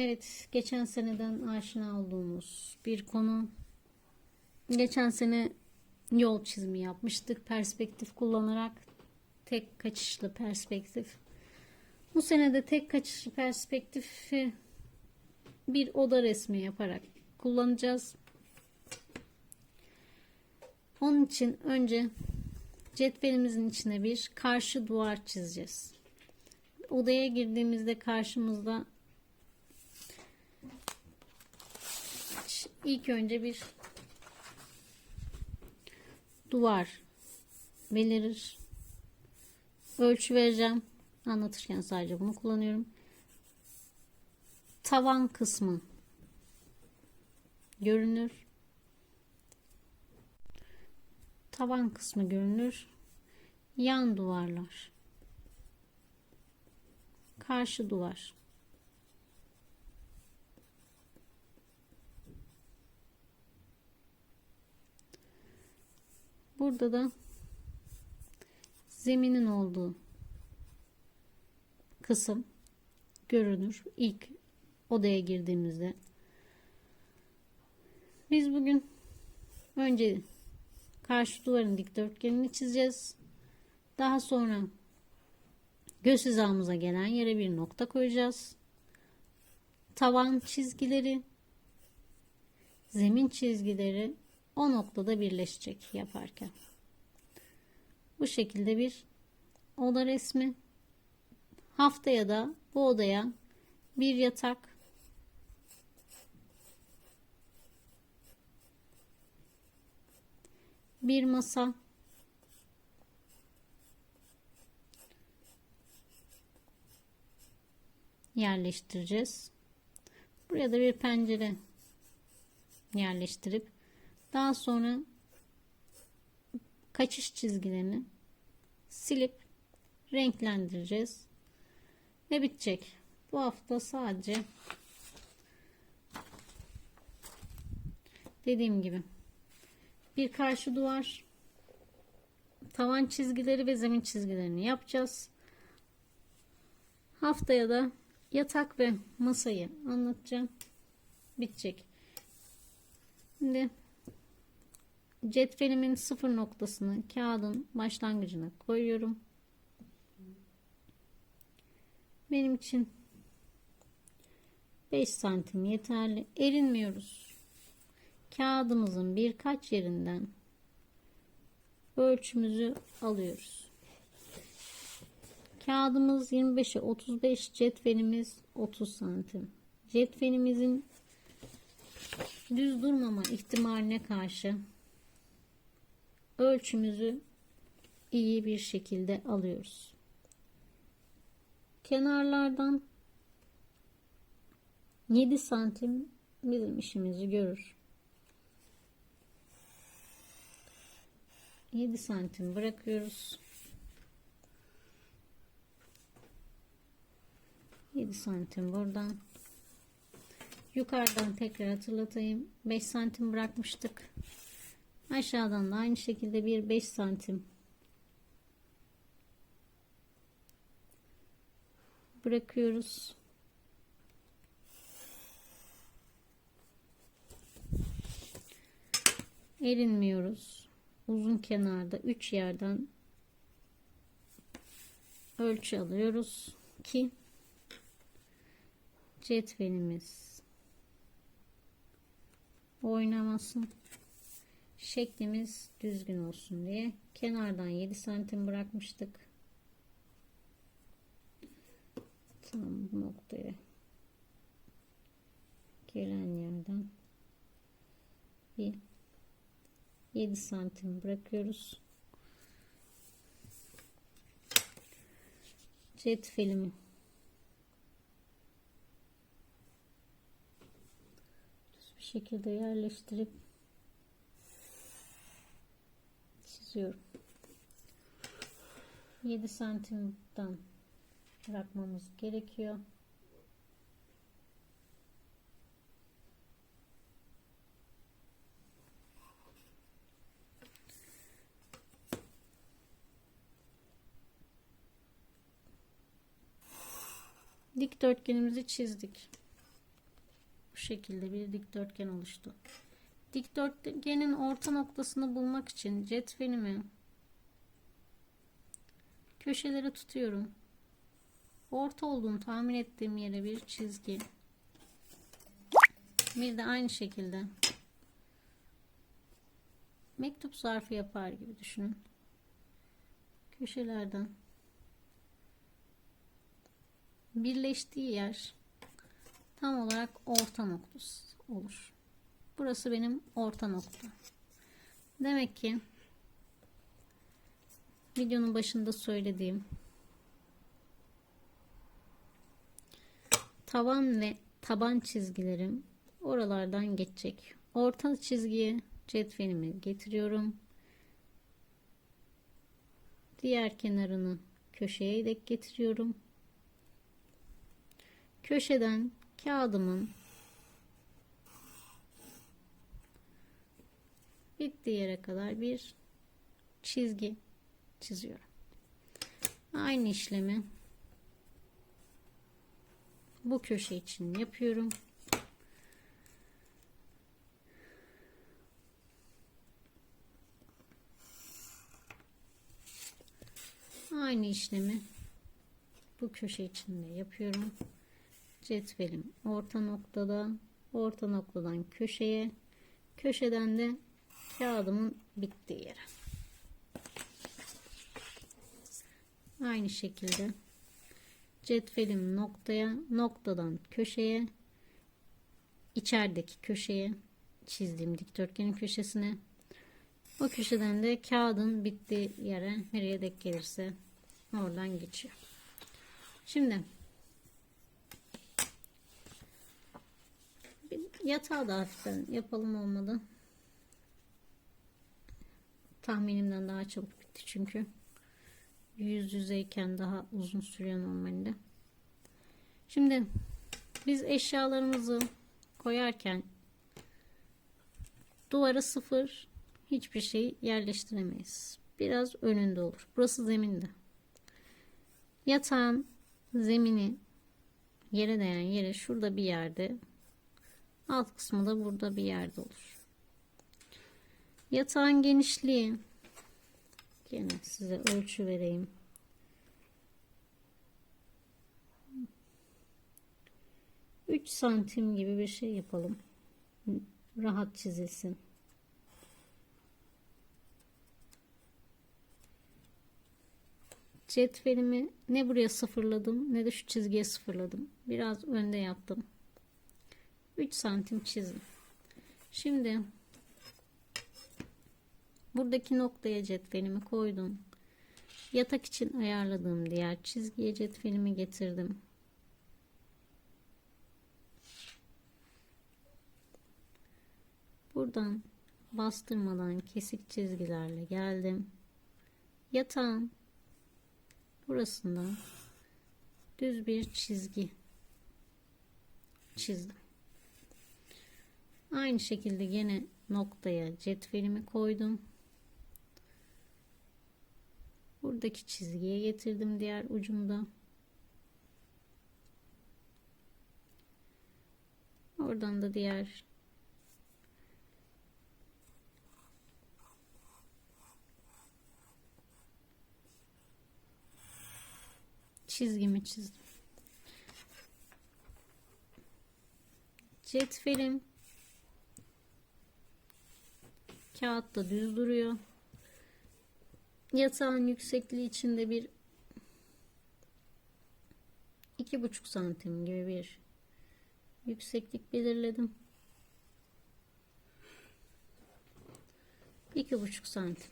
Evet, geçen seneden aşina olduğumuz bir konu. Geçen sene yol çizimi yapmıştık perspektif kullanarak. Tek kaçışlı perspektif. Bu sene de tek kaçışlı perspektifi bir oda resmi yaparak kullanacağız. Onun için önce cetvelimizin içine bir karşı duvar çizeceğiz. Odaya girdiğimizde karşımızda ilk önce bir duvar belirir. Ölçü vereceğim. Anlatırken sadece bunu kullanıyorum. Tavan kısmı görünür. Tavan kısmı görünür. Yan duvarlar. Karşı duvar. Burada da zeminin olduğu kısım görünür ilk odaya girdiğimizde. Biz bugün önce karşı duvarın dikdörtgenini çizeceğiz. Daha sonra göz hizamıza gelen yere bir nokta koyacağız. Tavan çizgileri, zemin çizgileri o noktada birleşecek yaparken. Bu şekilde bir oda resmi. Haftaya da bu odaya bir yatak, bir masa, yerleştireceğiz. Buraya da bir pencere yerleştirip daha sonra kaçış çizgilerini silip renklendireceğiz. Ve bitecek. Bu hafta sadece dediğim gibi bir karşı duvar tavan çizgileri ve zemin çizgilerini yapacağız. Haftaya da yatak ve masayı anlatacağım. Bitecek. Şimdi cetvelimin sıfır noktasını kağıdın başlangıcına koyuyorum. Benim için 5 santim yeterli. Erinmiyoruz. Kağıdımızın birkaç yerinden ölçümüzü alıyoruz. Kağıdımız 25'e 35, cetvelimiz 30 santim. Cetvelimizin düz durmama ihtimaline karşı ölçümüzü iyi bir şekilde alıyoruz. Kenarlardan 7 santim bizim işimizi görür. 7 santim bırakıyoruz. 7 santim buradan. Yukarıdan tekrar hatırlatayım. 5 santim bırakmıştık. Aşağıdan da aynı şekilde bir 5 santim bırakıyoruz. Erinmiyoruz. Uzun kenarda 3 yerden ölçü alıyoruz ki cetvelimiz oynamasın. Şeklimiz düzgün olsun diye kenardan 7 santim bırakmıştık. Tam bu noktaya gelen yerden bir 7 santim bırakıyoruz. Cetvelimi düz bir şekilde yerleştirip çiziyorum. 7 santimden bırakmamız gerekiyor. Dikdörtgenimizi çizdik. şekilde bir dikdörtgen oluştu. Dikdörtgenin orta noktasını bulmak için cetvelimi köşelere tutuyorum. Orta olduğunu tahmin ettiğim yere bir çizgi. Bir de aynı şekilde mektup zarfı yapar gibi düşünün. Köşelerden birleştiği yer tam olarak orta noktası olur. Burası benim orta nokta. Demek ki videonun başında söylediğim tavan ve taban çizgilerim oralardan geçecek. Orta çizgiye cetvelimi getiriyorum. Diğer kenarını köşeye dek getiriyorum. Köşeden kağıdımın bittiği yere kadar bir çizgi çiziyorum. Aynı işlemi bu köşe için yapıyorum. Aynı işlemi bu köşe için de yapıyorum. Cetvelim orta noktada, orta noktadan köşeye, köşeden de kağıdımın bittiği yere. Aynı şekilde cetvelim noktaya, noktadan köşeye, içerideki köşeye çizdiğim dikdörtgenin köşesine o köşeden de kağıdın bittiği yere nereye denk gelirse oradan geçiyor. Şimdi yatağı da hafiften yapalım olmadı. Tahminimden daha çabuk bitti çünkü. Yüz yüzeyken daha uzun sürüyor normalde. Şimdi biz eşyalarımızı koyarken duvara sıfır hiçbir şey yerleştiremeyiz. Biraz önünde olur. Burası zeminde. Yatağın zemini yere değen yere şurada bir yerde alt kısmı da burada bir yerde olur. Yatağın genişliği Yine size ölçü vereyim. Üç santim gibi bir şey yapalım. Rahat çizilsin. Cetvelimi ne buraya sıfırladım ne de şu çizgiye sıfırladım. Biraz önde yaptım. 3 santim çizdim. Şimdi Buradaki noktaya cetvelimi koydum. Yatak için ayarladığım diğer çizgiye cetvelimi getirdim. Buradan bastırmadan kesik çizgilerle geldim. Yatağın burasından düz bir çizgi çizdim. Aynı şekilde yine noktaya cetvelimi koydum. Buradaki çizgiye getirdim diğer ucunda. Oradan da diğer çizgimi çizdim. Cetvelim kağıtta düz duruyor. Yatağın yüksekliği içinde bir iki buçuk santim gibi bir yükseklik belirledim. iki buçuk santim.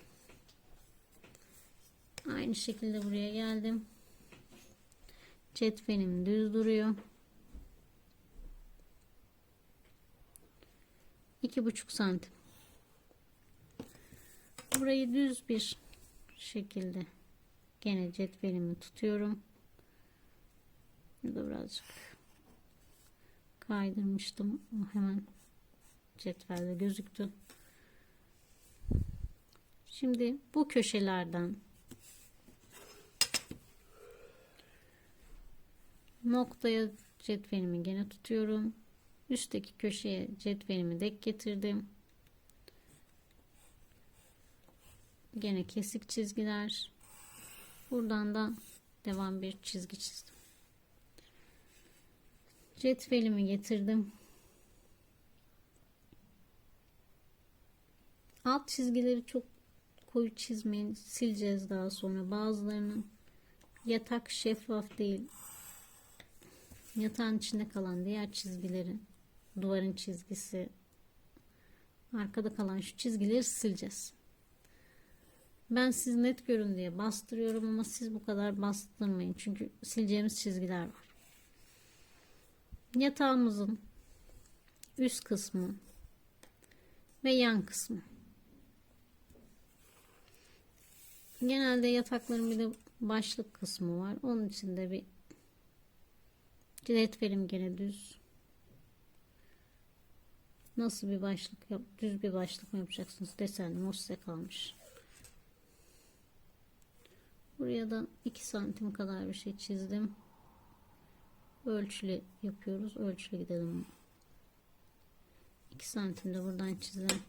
Aynı şekilde buraya geldim. Cetvelim düz duruyor. iki buçuk santim. Burayı düz bir şekilde gene cetvelimi tutuyorum. Burada birazcık kaydırmıştım. Hemen cetvelde gözüktü. Şimdi bu köşelerden noktaya cetvelimi gene tutuyorum. Üstteki köşeye cetvelimi dek getirdim. Gene kesik çizgiler. Buradan da devam bir çizgi çizdim. Cetvelimi getirdim. Alt çizgileri çok koyu çizmeyin. Sileceğiz daha sonra. Bazılarının yatak şeffaf değil. Yatağın içinde kalan diğer çizgileri, duvarın çizgisi, arkada kalan şu çizgileri sileceğiz. Ben siz net görün diye bastırıyorum ama siz bu kadar bastırmayın. Çünkü sileceğimiz çizgiler var. Yatağımızın üst kısmı ve yan kısmı. Genelde yatakların bir de başlık kısmı var. Onun için de bir cetvelim gene düz. Nasıl bir başlık yap? Düz bir başlık mı yapacaksınız? Desenli o size kalmış. Buraya da 2 santim kadar bir şey çizdim. Ölçülü yapıyoruz. Ölçülü gidelim. 2 santim de buradan çizelim.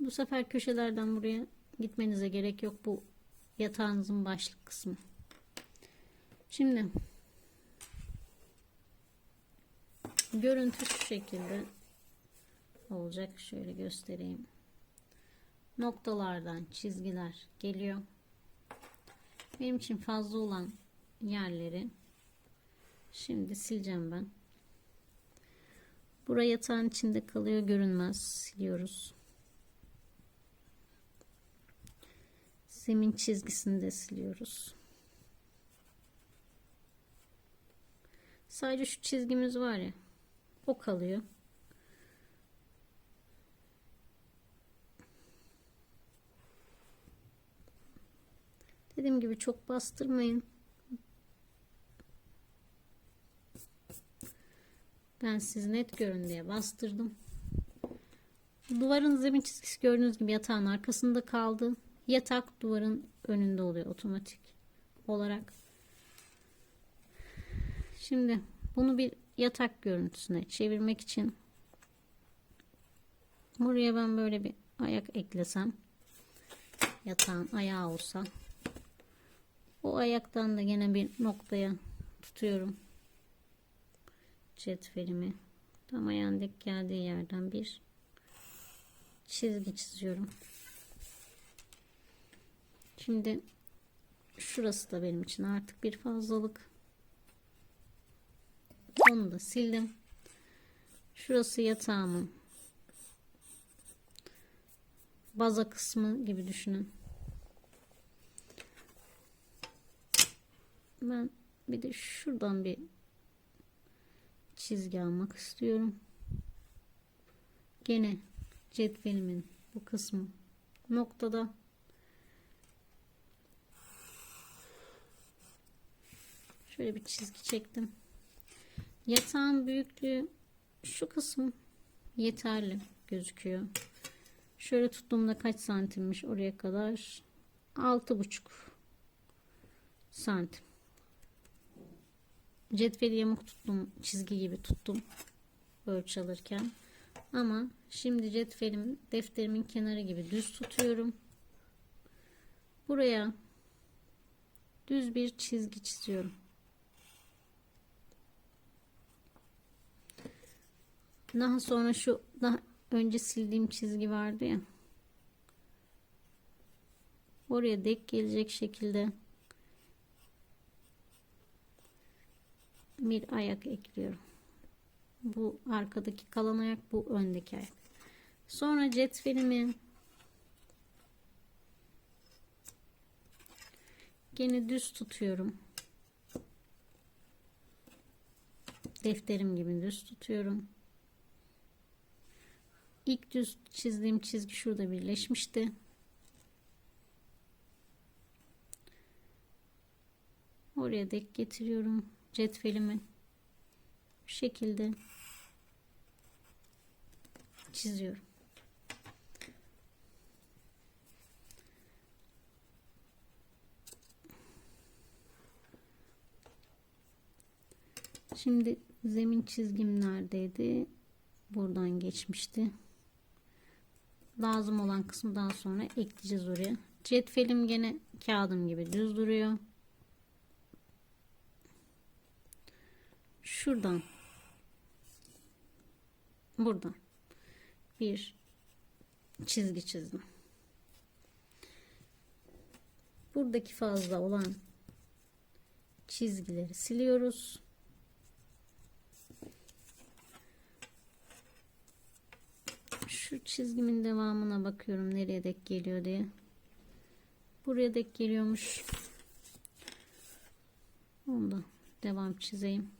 Bu sefer köşelerden buraya gitmenize gerek yok. Bu yatağınızın başlık kısmı. Şimdi görüntü şu şekilde olacak. Şöyle göstereyim. Noktalardan çizgiler geliyor. Benim için fazla olan yerleri şimdi sileceğim ben. Buraya yatağın içinde kalıyor görünmez. Siliyoruz. zemin çizgisini de siliyoruz. Sadece şu çizgimiz var ya o kalıyor. Dediğim gibi çok bastırmayın. Ben siz net görün diye bastırdım. Duvarın zemin çizgisi gördüğünüz gibi yatağın arkasında kaldı. Yatak duvarın önünde oluyor otomatik olarak. Şimdi bunu bir yatak görüntüsüne çevirmek için buraya ben böyle bir ayak eklesem yatağın ayağı olsa o ayaktan da yine bir noktaya tutuyorum cetvelimi tam ayağın dek geldiği yerden bir çizgi çiziyorum Şimdi şurası da benim için artık bir fazlalık. Onu da sildim. Şurası yatağımın baza kısmı gibi düşünün. Ben bir de şuradan bir çizgi almak istiyorum. Gene cetvelimin bu kısmı noktada Şöyle bir çizgi çektim. Yatağın büyüklüğü şu kısım yeterli gözüküyor. Şöyle tuttuğumda kaç santimmiş oraya kadar? Altı buçuk santim. Cetveli yamuk tuttum. Çizgi gibi tuttum. Ölçü alırken. Ama şimdi cetvelim defterimin kenarı gibi düz tutuyorum. Buraya düz bir çizgi çiziyorum. Daha sonra şu daha önce sildiğim çizgi vardı ya. Oraya dek gelecek şekilde bir ayak ekliyorum. Bu arkadaki kalan ayak bu öndeki ayak. Sonra cetvelimi gene düz tutuyorum. Defterim gibi düz tutuyorum. İlk düz çizdiğim çizgi şurada birleşmişti. Oraya dek getiriyorum cetvelimi bu şekilde çiziyorum. Şimdi zemin çizgim neredeydi? Buradan geçmişti. Lazım olan kısımdan sonra ekleyeceğiz oraya. Cetvelim gene kağıdım gibi düz duruyor. Şuradan buradan bir çizgi çizdim. Buradaki fazla olan çizgileri siliyoruz. Şu çizgimin devamına bakıyorum nereye dek geliyor diye. Buraya dek geliyormuş. Onu da devam çizeyim.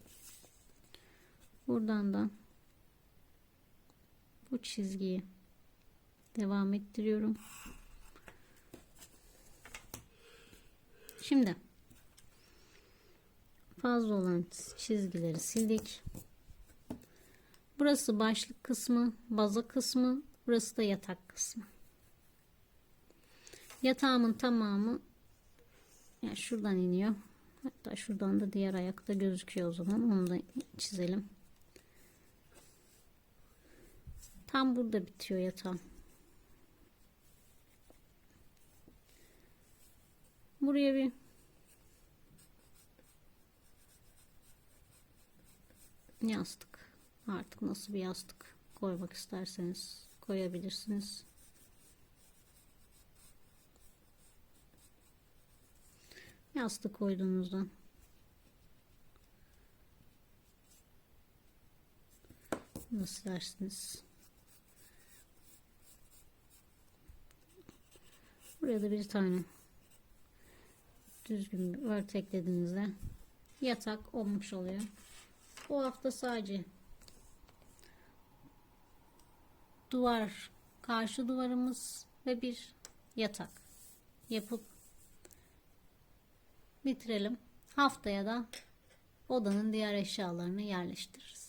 Buradan da bu çizgiyi devam ettiriyorum. Şimdi fazla olan çizgileri sildik. Burası başlık kısmı, baza kısmı, burası da yatak kısmı. Yatağımın tamamı yani şuradan iniyor. Hatta şuradan da diğer ayakta gözüküyor o zaman. Onu da çizelim. Tam burada bitiyor yatağım. Buraya bir yastık. Artık nasıl bir yastık koymak isterseniz koyabilirsiniz. Yastık koyduğunuzda nasıl dersiniz? Buraya da bir tane düzgün bir eklediğinizde yatak olmuş oluyor. Bu hafta sadece duvar, karşı duvarımız ve bir yatak yapıp bitirelim. Haftaya da odanın diğer eşyalarını yerleştiririz.